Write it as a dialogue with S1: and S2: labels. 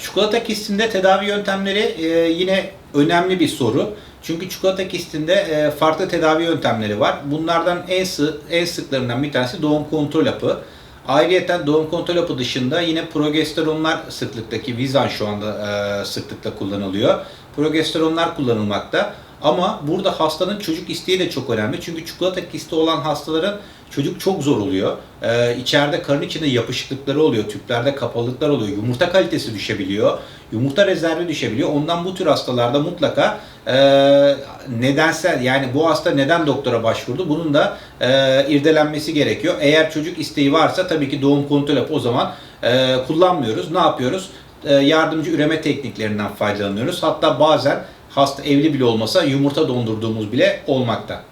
S1: çikolata kistinde tedavi yöntemleri e, yine önemli bir soru. Çünkü çikolata kistinde e, farklı tedavi yöntemleri var. Bunlardan en sık en sıklarından bir tanesi doğum kontrol hapı. Ayrıyeten doğum kontrol hapı dışında yine progesteronlar sıklıktaki Vizan şu anda e, sıklıkla kullanılıyor. Progesteronlar kullanılmakta. Ama burada hastanın çocuk isteği de çok önemli. Çünkü çikolata kisti olan hastaların çocuk çok zor oluyor. Ee, içeride karın içinde yapışıklıkları oluyor, tüplerde kapalılıklar oluyor, yumurta kalitesi düşebiliyor, yumurta rezervi düşebiliyor. Ondan bu tür hastalarda mutlaka e, nedensel yani bu hasta neden doktora başvurdu bunun da e, irdelenmesi gerekiyor. Eğer çocuk isteği varsa tabii ki doğum kontrol hapı o zaman e, kullanmıyoruz. Ne yapıyoruz? E, yardımcı üreme tekniklerinden faydalanıyoruz. Hatta bazen hasta evli bile olmasa yumurta dondurduğumuz bile olmakta.